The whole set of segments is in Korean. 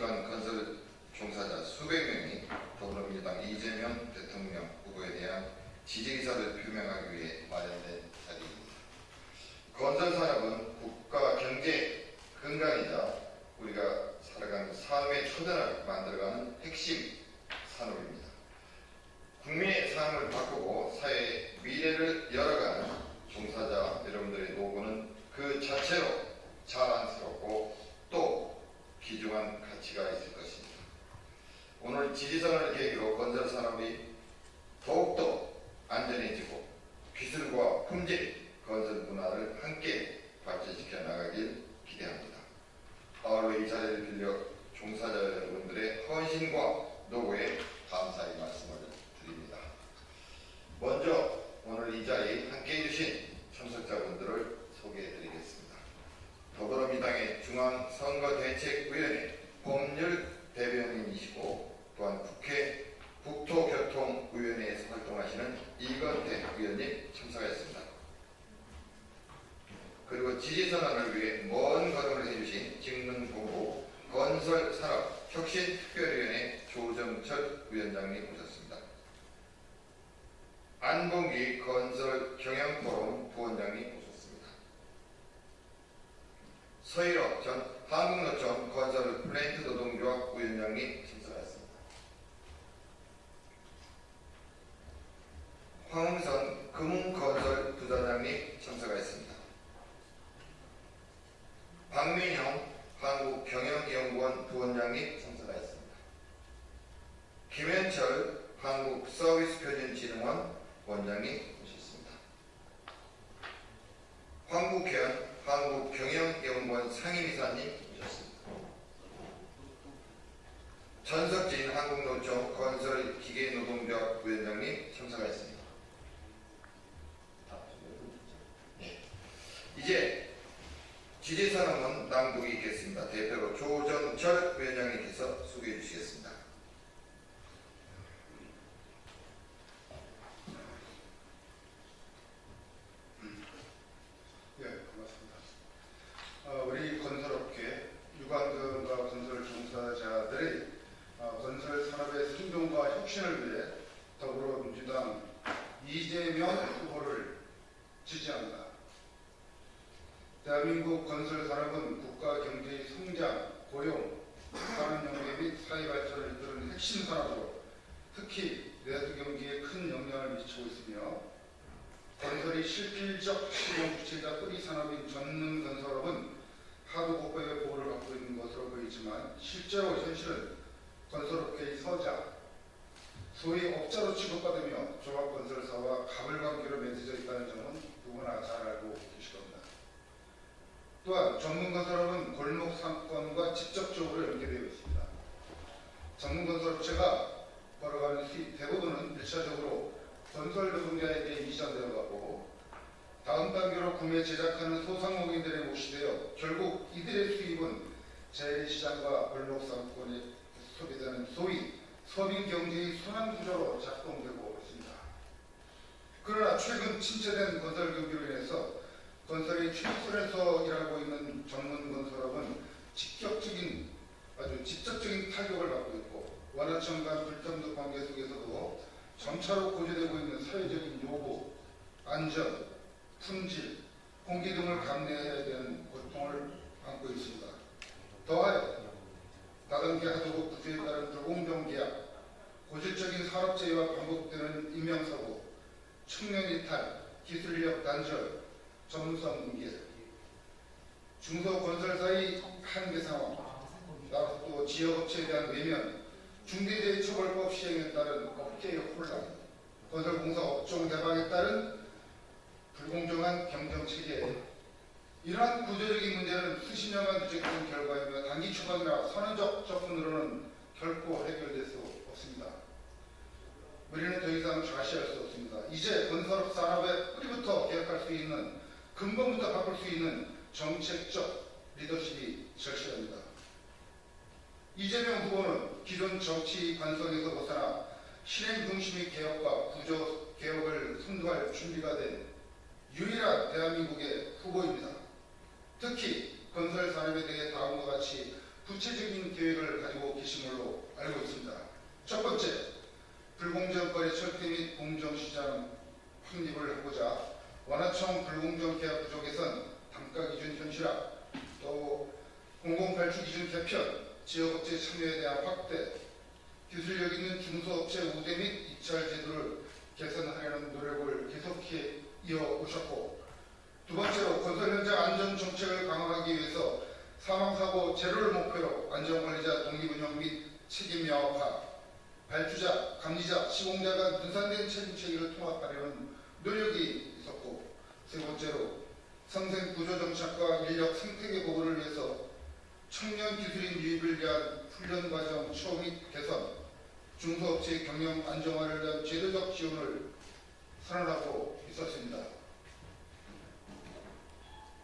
유관기관 건설 종사자 수백 명이 더불어민주당 이재명 대통령 후보에 대한 지지 의사를 표명하기 위해 마련된 자리입니다. 건설 산업은 국가 경제 근간이자 우리가 살아가는 삶의 초전을 만들어가는 핵심 산업입니다. 국민의 삶을 바꾸고 사회의 미래를 열어가는 종사자 여러분들의 노고는 그 자체로 자랑스럽고 또 귀중한 가치가 있을 것입니다. 오늘 지지선을 계기로 건설 산업이 더욱더 안전해지고 기술과 품질, 건설 문화를 함께 발전시켜 나가길 기대합니다. 아울러 이 자리를 빌려 종사자 여러분들의 헌신과 노고에 감사의 말씀을 드립니다. 먼저 오늘 이 자리에 함께 해주신 참석자분들을 소개해 드리겠습니다. 더불어민주당의 중앙선거대책위원회 법률 대변인이시고 또한 국회 국토교통위원회에서 활동하시는 이건태 위원님 참석하였습니다. 그리고 지지선언을 위해 먼 걸음을 해주신 직능본부 건설산업혁신특별위원회 조정철 위원장님 오셨습니다. 안봉기 건설경영포럼 부원장님 오셨습니다. 서일업 전 한국노총 건설 플랜트 노동조합 위원장님 참석하였습니다. 황웅선 금융건설 부사장님 참석하였습니다. 박민영 한국경영연구원 부원장님 참석하였습니다. 김현철 한국서비스표준진흥원 원장님 오셨습니다. 황국현 한국경영연구원 상임이사님 오셨습니다. 전석진 한국노총 건설기계노동조합 부위원장님 참석하였습니다. 네. 이제 지지선언문 낭독이 있겠습니다. 대표로 조정철 위원장님께서 소개해 주시겠습니다. 예, 고맙습니다. 어, 우리 건설업계 유관근과 건설 종사자들의 어, 건설 산업의 생존과 혁신을 위해 더불어민주당 이재명 후보를 지지합니다. 대한민국 건설 산업은 국가 경제의 성장, 고용, 산업 연계 및 사회 발전을 이끄는 핵심 산업으로 특히 내수 경기에 큰 영향을 미치고 있으며 건설이 실질적 실용 주체자 뿌리 산업인 전문 건설업은 하도 국가의 보호를 받고 있는 것으로 보이지만 실제로 현실은 건설업계의 서자, 소위 업자로 취급받으며 조합건설사와 가물관계로 맺어져 있다는 점은 누구나 잘 알고 계실 겁니다. 또한 전문건설업은 골목 상권과 직접적으로 연계되어 있습니다. 전문건설업체가 벌어가는 수입 대부분은 일차적으로 건설 노동자에게 이전되어 가고 다음 단계로 구매 제작하는 소상공인들의 몫이 되어 결국 이들의 수입은 재래시장과 골목 상권에 소비되는 소위 서민 경제의 순환 구조로 작동되고 있습니다. 그러나 최근 침체된 건설 경기로 인해서 건설의 최선에서 일하고 있는 전문 건설업은 직접적인 아주 직접적인 타격을 받고 있고 원화청 간 불평등 관계 속에서도 점차로 고조되고 있는 사회적인 요구, 안전, 품질, 공기 등을 감내해야 되는 고통을 안고 있습니다. 더하여 다단계 하도급 구조에 따른 불공정 계약, 고질적인 산업재해와 반복되는 인명사고, 청년 이탈, 기술력 단절, 전문성 붕괴, 중소건설사의 한계 상황, 또 지역업체에 대한 외면, 중대재해처벌법 시행에 따른 업계의 혼란, 건설공사 업종 개방에 따른 불공정한 경정체계, 이러한 구조적인 문제는 수십 년간 누적된 결과이며 단기 초반이나 선언적 접근으로는 결코 해결될 수 없습니다. 우리는 더 이상 좌시할 수 없습니다. 이제 건설업 산업의 뿌리부터 개혁할 수 있는 근본부터 바꿀 수 있는 정책적 리더십이 절실합니다. 이재명 후보는 기존 정치 관성에서 벗어나 실행 중심의 개혁과 구조 개혁을 선도할 준비가 된 유일한 대한민국의 후보입니다. 특히 건설 산업에 대해 다음과 같이 구체적인 계획을 가지고 계신 걸로 알고 있습니다. 첫 번째, 불공정 거래 철폐 및 공정시장 확립을 하고자 완화청 불공정 계약 부족 개선, 단가 기준 현실화, 또 공공발주 기준 개편, 지역업체 참여에 대한 확대, 기술력 있는 중소업체 우대 및 입찰 제도를 개선하려는 노력을 계속해 이어오셨고 두 번째로 건설 현장 안전 정책을 강화하기 위해서 사망사고 제로를 목표로 안전관리자 독립운영 및 책임 명확화, 발주자, 감리자, 시공자 간 분산된 책임 체계를 통합하려는 노력이 있었고 세 번째로 성생 구조 정착과 인력 생태계 보호를 위해서 청년 기술인 유입을 위한 훈련 과정 처우 및 개선, 중소업체 경영 안정화를 위한 제도적 지원을 선언하고 있었습니다.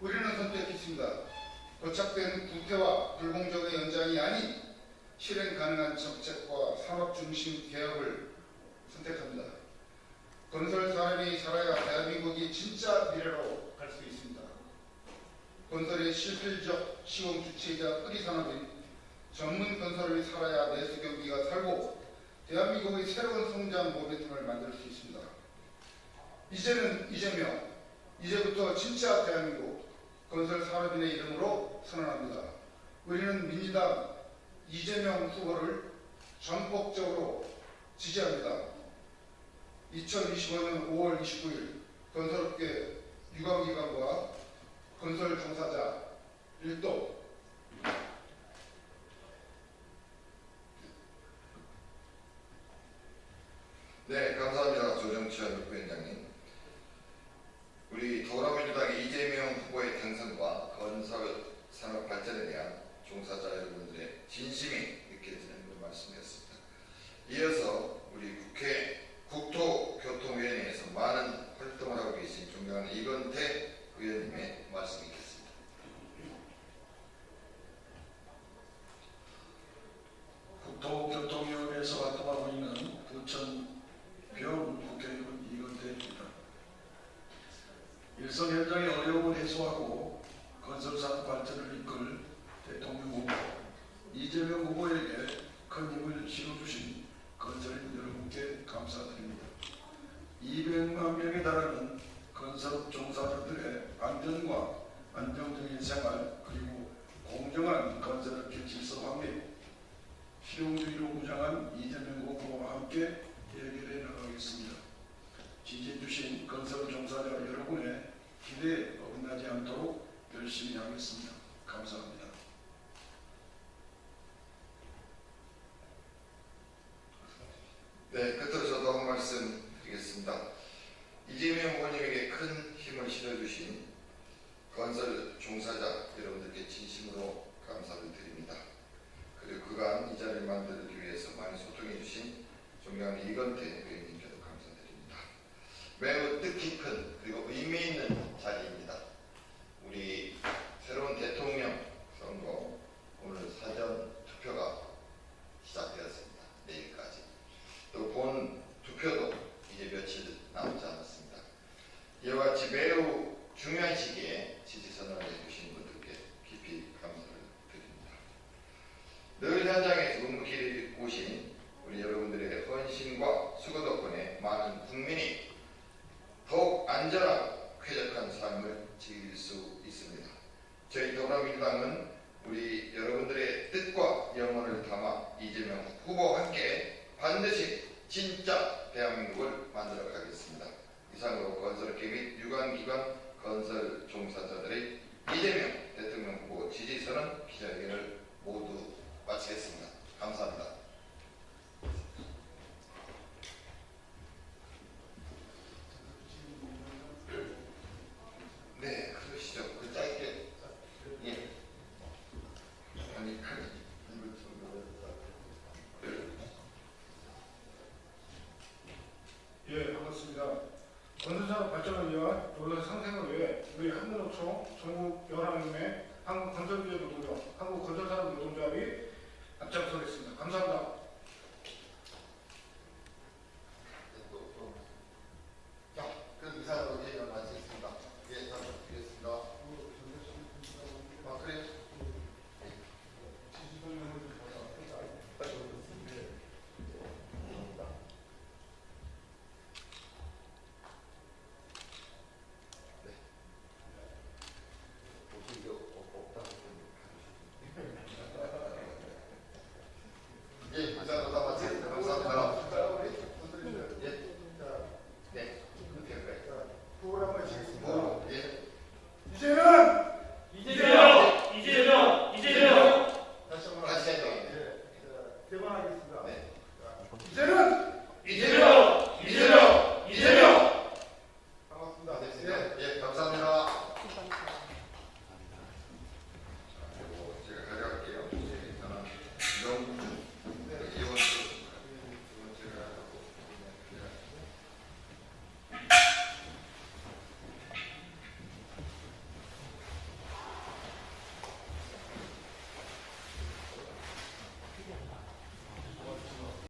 우리는 선택했습니다. 도착된 구태와 불공정의 연장이 아닌 실행 가능한 정책과 산업 중심 개혁을 선택합니다. 건설 산업이 살아야 대한민국이 진짜 미래로 갈 수 있습니다. 건설의 실질적 시공 주체이자 뿌리 산업인 전문 건설이 살아야 내수 경기가 살고 대한민국의 새로운 성장 모멘텀을 만들 수 있습니다. 이제는 이재명, 이제부터 진짜 대한민국 건설 산업인의 이름으로 선언합니다. 우리는 민주당 이재명 후보를 전폭적으로 지지합니다. 2025년 5월 29일 건설업계 유관기관과 건설 종사자 일동 네, 감사합니다. 조정치현 부위원장님. 우리 더불어민주당의 이재명 후보의 당선과 건설 산업 발전에 대한 종사자 여러분들의 진심이 느껴지는 말씀이었습니다. 이어서 우리 국회 국토교통위원회에서 많은 활동을 하고 계신 존경하는 이건태 의원님의 말씀이 있겠습니다. 국토교통위원회에서 활동하고 있는 부천 병 국회의원 이건태입니다. 일선 현장의 어려움을 해소하고 건설산 발전을 이끌 대통령 후보 이재명 후보에게 큰 힘을 실어주신 건설인 여러분께 감사드립니다. 200만 명에 달하는 건설 종사자들의 안전과 안정적인 생활 그리고 공정한 건설업계 질서 확립 실용주의로 무장한 이재명 후보와 함께 해결해 나가겠습니다. 지지해주신 건설 종사자 여러분의 기대에 어긋나지 않도록 열심히 하겠습니다. 감사합니다. 네, 끝으로 저도 한 말씀 드리겠습니다. 이재명 후보님에게 큰 힘을 실어주신 건설 종사자 여러분들께 진심으로 감사를 드립니다. 그리고 그간 이 자리를 만들기 위해서 많이 소통해 주신 존경하는 이건태 의원님께도 감사드립니다. 매우 뜻깊은 그리고 의미 있는 자리입니다. 우리 새로운 대통령 선거 오늘 사전 투표가 시작되었습니다. 내일까지. 또 본 투표도 이제 며칠 남지 않았습니다. 이와 같이 매우 중요한 시기에 지지 선언을 해주신 분들께 깊이 감사를 드립니다. 늘 현장에서 묵묵히 오신 우리 여러분들의 헌신과 수고 덕분에 많은 국민이 더욱 안전하고 쾌적한 삶을 즐길 수 있습니다. 저희 더불어민주당은 우리 여러분들의 뜻과 영혼을 담아 이재명 후보와 함께 반드시 진짜 대한민국을 만들어 가겠습니다. 이상으로 건설업계 및 유관기관 건설 종사자들의 이재명 대통령 후보 지지선언 기자회견을 모두 마치겠습니다. 감사합니다. 네, 그러시죠. 그 짧게 예. 아니, 예, 반갑습니다. 건설산업 발전을 위한 노동 상생을 위해 우리 한문호총 전국 연